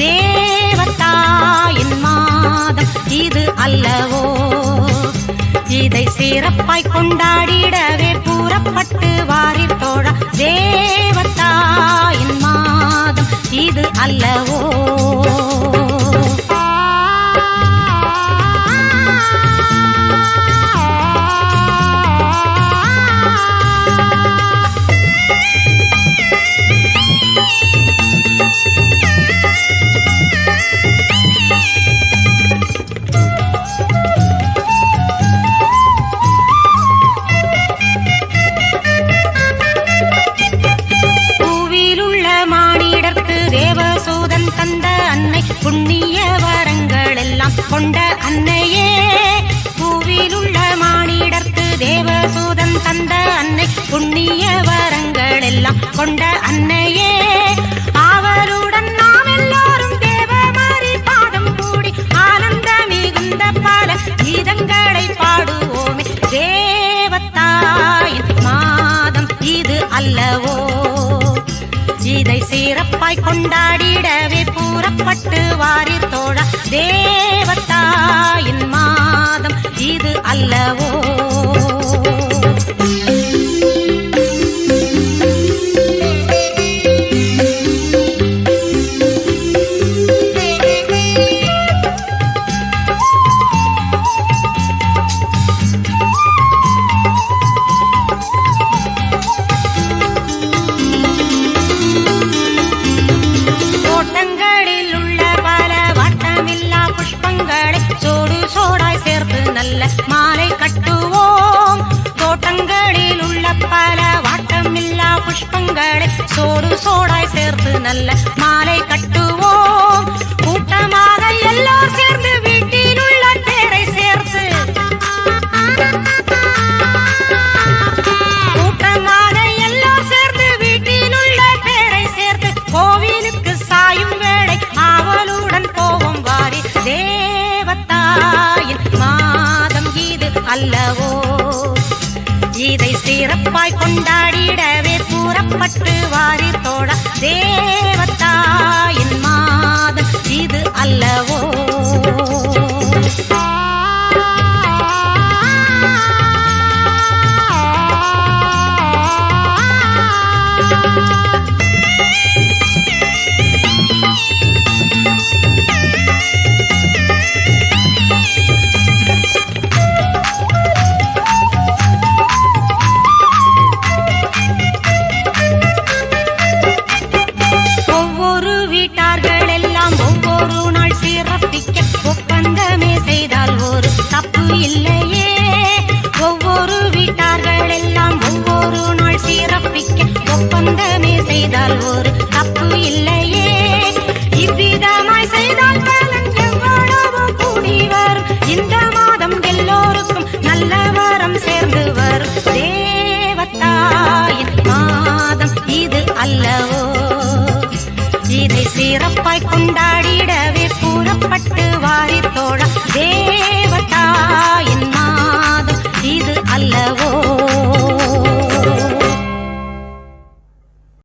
தேவத்தாயின் மாதம் இது அல்லவோ? இதை சிறப்பாய் கொண்டாடிடவே கொண்ட அன்னையே. அவருடன் நாம் எல்லோரும் தேவமாரி பாதம் கூடி ஆனந்த மிகுந்த பல கீதங்களை பாடுவோமே. தேவத்தாயின் மாதம் இது அல்லவோ? இதை சிறப்பாய் கொண்டாடிடவே கூறப்பட்டு வாரி தோழ. தேவத்தாயின் மாதம் இது அல்லவோ? மாலை கட்டுவோம். தோட்டங்களில் உள்ள பல வாட்டமில்லா புஷ்பங்களை சோறு சோடாய் சேர்த்து நல்ல மாலை கட்டுவோம். கூட்டமாக எல்லோர் சேர்ந்து அல்லவோ? இதை சிறப்பாய் கொண்டாடிடவே கூறப்பட்டு வாரி தோழ தே